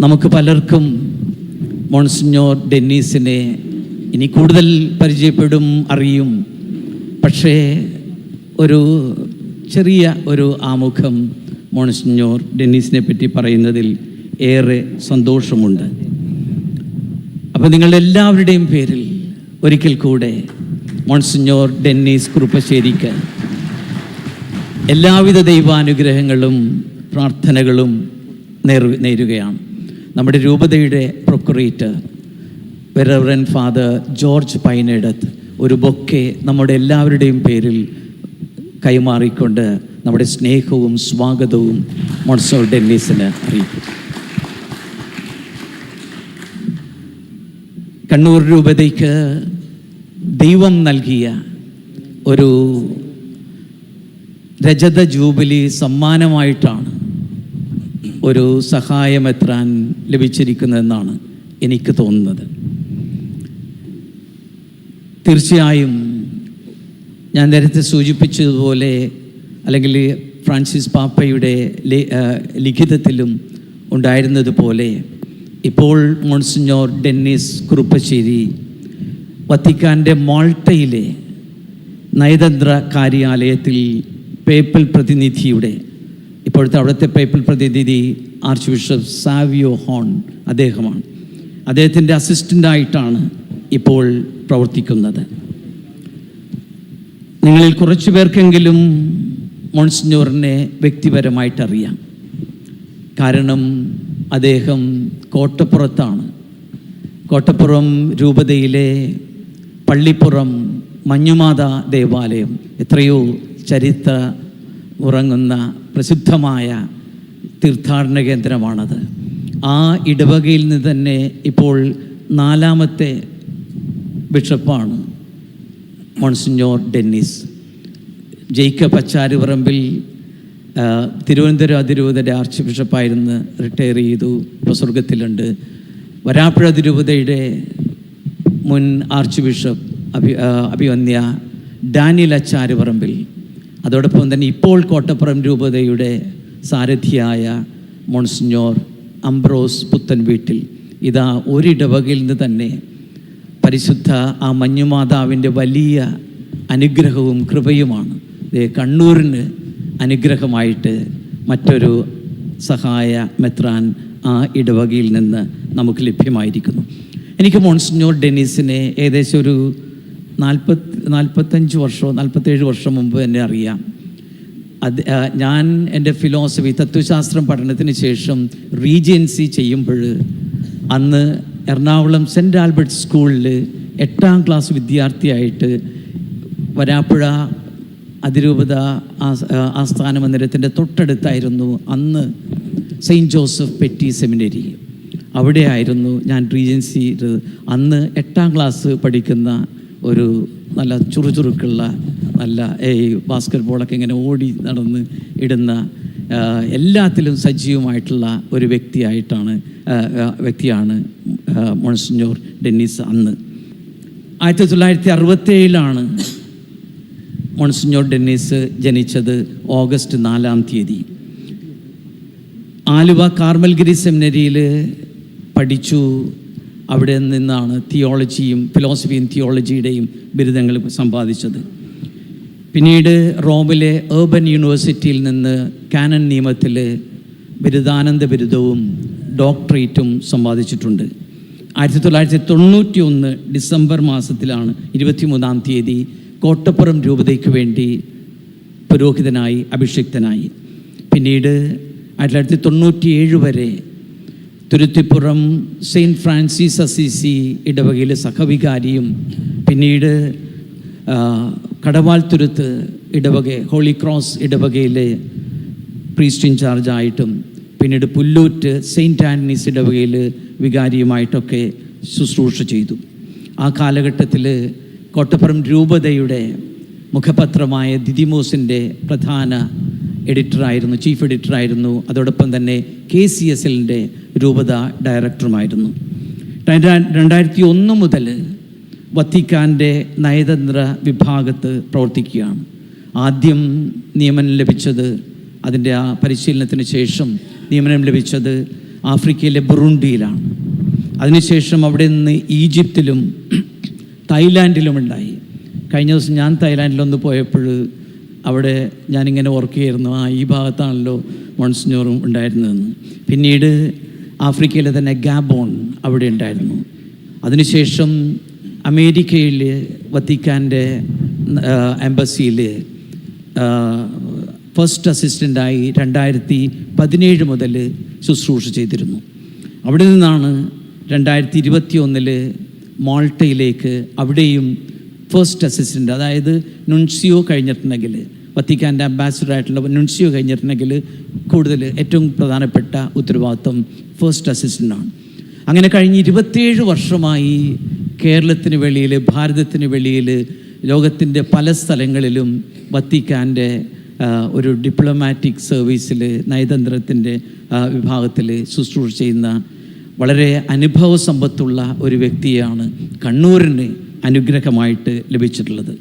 നമുക്ക് പലർക്കും മോൺസിഞ്ഞോർ ഡെന്നീസിനെ ഇനി കൂടുതൽ പരിചയപ്പെടും അറിയും. പക്ഷേ ഒരു ചെറിയ ഒരു ആമുഖം മോൺസിഞ്ഞോർ ഡെന്നീസിനെ പറ്റി പറയുന്നതിൽ ഏറെ സന്തോഷമുണ്ട്. അപ്പോൾ നിങ്ങളെല്ലാവരുടെയും പേരിൽ ഒരിക്കൽ കൂടെ മോൺസിഞ്ഞോർ ഡെന്നീസ് കുറുപ്പശ്ശേരിക്ക് എല്ലാവിധ ദൈവാനുഗ്രഹങ്ങളും പ്രാർത്ഥനകളും നേരുകയാണ്. നമ്മുടെ രൂപതയുടെ procurator reverend father George Painadath ഒരു ബൊക്കെ നമ്മുടെ എല്ലാവരുടെയും പേരിൽ കൈമാറിക്കൊണ്ട് നമ്മുടെ സ്നേഹവും സ്വാഗതവും മോൺസോൾ ഡെന്നീസിന് അറിയിക്കും കണ്ണൂർ രൂപതയ്ക്ക് ദൈവം നൽകിയ ഒരു രജത ജൂബിലി സമ്മാനമായിട്ടാണ് ഒരു സഹായം സഹായമെത്രാൻ ലഭിച്ചിരിക്കുന്നതെന്നാണ് എനിക്ക് തോന്നുന്നത്. തീർച്ചയായും ഞാൻ നേരത്തെ സൂചിപ്പിച്ചതുപോലെ അല്ലെങ്കിൽ ഫ്രാൻസിസ് പാപ്പയുടെ ലിഖിതത്തിലും ഉണ്ടായിരുന്നതുപോലെ ഇപ്പോൾ മോൺസിഞ്ഞോർ ഡെന്നിസ് കുറുപ്പശ്ശേരി വത്തിക്കാന്റെ മോൾട്ടയിലെ നയതന്ത്ര കാര്യാലയത്തിൽ പേപ്പൽ പ്രതിനിധിയുടെ ഇപ്പോഴത്തെ അവിടുത്തെ പേപ്പിൾ പ്രതിനിധി ആർച്ച് ബിഷപ്പ് സാവിയോ ഹോൺ അദ്ദേഹമാണ്. അദ്ദേഹത്തിന്റെ അസിസ്റ്റന്റായിട്ടാണ് ഇപ്പോൾ പ്രവർത്തിക്കുന്നത്. നിങ്ങളിൽ കുറച്ചു പേർക്കെങ്കിലും മോൺസിഞ്ഞോറിനെ വ്യക്തിപരമായിട്ടറിയാം കാരണം അദ്ദേഹം കോട്ടപ്പുറത്താണ്. കോട്ടപ്പുറം രൂപതയിലെ പള്ളിപ്പുറം മഞ്ഞുമാത ദേവാലയം. എത്രയോ ചരിത്ര ഉറങ്ങുന്ന പ്രസിദ്ധമായ തീർത്ഥാടന കേന്ദ്രമാണത്. ആ ഇടവകയിൽ നിന്ന് തന്നെ ഇപ്പോൾ നാലാമത്തെ ബിഷപ്പാണ് monsignor Dennis. Jacob Acharuparambil Thiruvananthapuram അതിരൂപതയുടെ ആർച്ച് ബിഷപ്പായിരുന്നു റിട്ടയർ ചെയ്തു. സ്വർഗത്തിലുണ്ട്. വരാപ്പുഴ അതിരൂപതയുടെ മുൻ ആർച്ച് ബിഷപ്പ് അഭി അഭിവന്യ ഡാനിയൽ അച്ചാരുപറമ്പിൽ അതോടൊപ്പം തന്നെ ഇപ്പോൾ കോട്ടപ്പുറം രൂപതയുടെ സാരഥിയായ മോൺസിഞ്ഞോർ അംബ്രോസ് പുത്തൻ വീട്ടിൽ ഇതാ ഒരിടവകയിൽ നിന്ന് തന്നെ പരിശുദ്ധ ആ മഞ്ഞുമാതാവിന്റെ വലിയ അനുഗ്രഹവും കൃപയുമാണ്. കണ്ണൂരിന് അനുഗ്രഹമായിട്ട് മറ്റൊരു സഹായ മെത്രാൻ ആ ഇടവകയിൽ നിന്ന് നമുക്ക് ലഭ്യമായിരിക്കുന്നു. എനിക്ക് മോൺസിഞ്ഞോർ ഡെനീസിനെ ഏകദേശം ഒരു നാൽപ്പത്തി നാൽപ്പത്തഞ്ച് വർഷമോ നാൽപ്പത്തേഴ് വർഷം മുമ്പ് എന്നെ അറിയാം. അത് ഞാൻ എന്റെ ഫിലോസഫി തത്വശാസ്ത്രം പഠനത്തിന് ശേഷം റീജൻസി ചെയ്യുമ്പോൾ അന്ന് എറണാകുളം സെന്റ് ആൽബർട്ട് സ്കൂളിൽ എട്ടാം ക്ലാസ് വിദ്യാർത്ഥിയായിട്ട് വരാപ്പുഴ അതിരൂപത ആസ്ഥാന മന്ദിരത്തിന്റെ തൊട്ടടുത്തായിരുന്നു അന്ന് സെയിന്റ് ജോസഫ് പെറ്റി സെമിനറി അവിടെയായിരുന്നു ഞാൻ റീജൻസി അന്ന് എട്ടാം ക്ലാസ് പഠിക്കുന്ന ഒരു നല്ല ചുറുചുറുക്കുള്ള നല്ല ഈ ബാസ്കറ്റ് ബോളൊക്കെ ഇങ്ങനെ ഓടി നടന്ന് ഇടുന്ന എല്ലാത്തിലും സജീവമായിട്ടുള്ള ഒരു വ്യക്തിയായിട്ടാണ് വ്യക്തിയാണ് മോൺസിഞ്ഞോർ ഡെന്നീസ് അന്ന്. ആയിരത്തി തൊള്ളായിരത്തി അറുപത്തേഴിലാണ് മോൺസിഞ്ഞോർ ഡെന്നീസ് ജനിച്ചത് ഓഗസ്റ്റ് നാലാം തീയതി. ആലുവ കാർമൽഗിരി സെമിനരിയിൽ പഠിച്ചു അവിടെ നിന്നാണ് തിയോളജിയും ഫിലോസഫിയും തിയോളജിയുടെയും ബിരുദങ്ങൾ സമ്പാദിച്ചത്. പിന്നീട് റോമിലെ ഏർബൻ യൂണിവേഴ്സിറ്റിയിൽ നിന്ന് കാനൻ നിയമത്തിൽ ബിരുദാനന്ദ ബിരുദവും ഡോക്ടറേറ്റും സമ്പാദിച്ചിട്ടുണ്ട്. ആയിരത്തി തൊള്ളായിരത്തി തൊണ്ണൂറ്റി ഒന്ന് ഡിസംബർ മാസത്തിലാണ് ഇരുപത്തിമൂന്നാം തീയതി കോട്ടപ്പുറം രൂപതയ്ക്ക് വേണ്ടി പുരോഹിതനായി അഭിഷിക്തനായി. പിന്നീട് ആയിരത്തി തൊള്ളായിരത്തി തൊണ്ണൂറ്റിയേഴ് വരെ തുരുത്തിപ്പുറം സെയിന്റ് ഫ്രാൻസിസ് അസിസി ഇടവകയിലെ സഹവികാരിയും പിന്നീട് കടവാൽ തുരുത്ത് ഇടവക ഹോളി ക്രോസ് ഇടവകയിലെ പ്രീസ്റ്റ് ഇൻചാർജായിട്ടും പിന്നീട് പുല്ലൂറ്റ് സെയിന്റ് ആന്റണീസ് ഇടവകയിൽ വികാരിയുമായിട്ടൊക്കെ ശുശ്രൂഷ ചെയ്തു. ആ കാലഘട്ടത്തിൽ കോട്ടപ്പുറം രൂപതയുടെ മുഖപത്രമായ ദിദിമോസിന്റെ പ്രധാന എഡിറ്ററായിരുന്നു ചീഫ് എഡിറ്ററായിരുന്നു. അതോടൊപ്പം തന്നെ കെ സി എസ് എല്ലിന്റെ രൂപത ഡയറക്ടറുമായിരുന്നു. രണ്ടാ- രണ്ടായിരത്തി ഒന്ന് മുതൽ വത്തിക്കാന്റെ നയതന്ത്ര വിഭാഗത്ത് പ്രവർത്തിക്കുകയാണ്. ആദ്യം നിയമനം ലഭിച്ചത് അതിന്റെ ആ പരിശീലനത്തിന് ശേഷം നിയമനം ലഭിച്ചത് ആഫ്രിക്കയിലെ ബുറുണ്ടിയിലാണ്. അതിനുശേഷം അവിടെ നിന്ന് ഈജിപ്തിലും തായ്ലാൻഡിലും ഉണ്ടായി. കഴിഞ്ഞ ദിവസം ഞാൻ തായ്ലാൻഡിലൊന്ന് പോയപ്പോൾ അവിടെ ഞാനിങ്ങനെ വർക്ക് ചെയ്യുന്നു ആ ഈ ഭാഗത്താണല്ലോ മോൺസിനോറും ഉണ്ടായിരുന്നതെന്ന്. പിന്നീട് ആഫ്രിക്കയിലെ തന്നെ ഗാബോൺ അവിടെ ഉണ്ടായിരുന്നു. അതിനുശേഷം അമേരിക്കയിൽ വത്തിക്കാന്റെ എംബസിയിൽ ഫസ്റ്റ് അസിസ്റ്റന്റായി രണ്ടായിരത്തി പതിനേഴ് മുതൽ ശുശ്രൂഷ ചെയ്തിരുന്നു. അവിടെ നിന്നാണ് രണ്ടായിരത്തി ഇരുപത്തി ഒന്നിൽ മാൾട്ടയിലേക്ക് അവിടെയും ഫസ്റ്റ് അസിസ്റ്റന്റ് അതായത് നുൻസിയോ കഴിഞ്ഞിട്ടുണ്ടെങ്കിൽ വത്തിക്കാന്റെ ആയിട്ടുള്ള നുൻസിയോ കഴിഞ്ഞിട്ടുണ്ടെങ്കിൽ കൂടുതൽ ഏറ്റവും പ്രധാനപ്പെട്ട ഉത്തരവാദിത്വം ഫസ്റ്റ് അസിസ്റ്റന്റാണ് അങ്ങനെ കഴിഞ്ഞ് ഇരുപത്തേഴ് വർഷമായി കേരളത്തിന് വെളിയിൽ ഭാരതത്തിന് വെളിയിൽ ലോകത്തിന്റെ പല സ്ഥലങ്ങളിലും വത്തിക്കാന്റെ ഒരു ഡിപ്ലോമാറ്റിക് സർവീസിൽ നയതന്ത്രത്തിന്റെ വിഭാഗത്തിൽ ശുശ്രൂഷ ചെയ്യുന്ന വളരെ അനുഭവ സമ്പത്തുള്ള ഒരു വ്യക്തിയാണ് കണ്ണൂരിന് അനുഗ്രഹമായിട്ട് ലഭിച്ചിട്ടുള്ളത്.